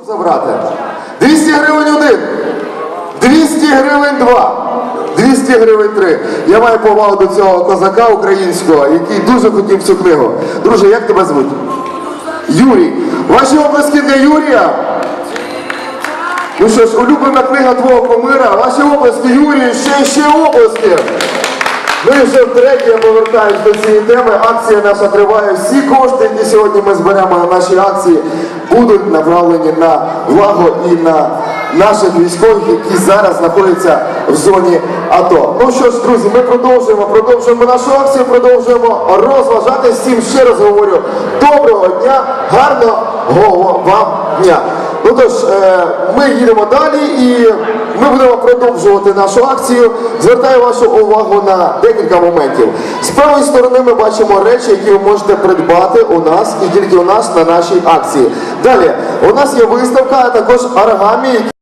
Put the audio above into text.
забрати. 200 гривень один, 200 гривень два, 200 гривень три. Я маю повагу до цього козака українського, який дуже хотів цю книгу. Друже, як тебе звуть? Юрій. Ваші обласки для Юрія. Ну що ж, улюблена книга твого комира. Ваші обласки, Юрій, ще ще обласки. Ну і вже втретє я повертаюсь до цієї теми. Акція наша триває. Всі кошти, які сьогодні ми зберемо на нашій акції, будуть направлені на благо і на наших військових, які зараз знаходяться в зоні АТО. Ну що ж, друзі, ми продовжуємо, продовжуємо нашу акцію, продовжуємо розважати. Всім ще раз говорю, доброго дня, гарного вам дня. Ну тож, е, ми їдемо далі і ми будемо продовжувати нашу акцію. Звертаю вашу увагу на декілька моментів. З правої сторони ми бачимо речі, які ви можете придбати у нас і тільки у нас на нашій акції. Далі, у нас є виставка, а також аргамі.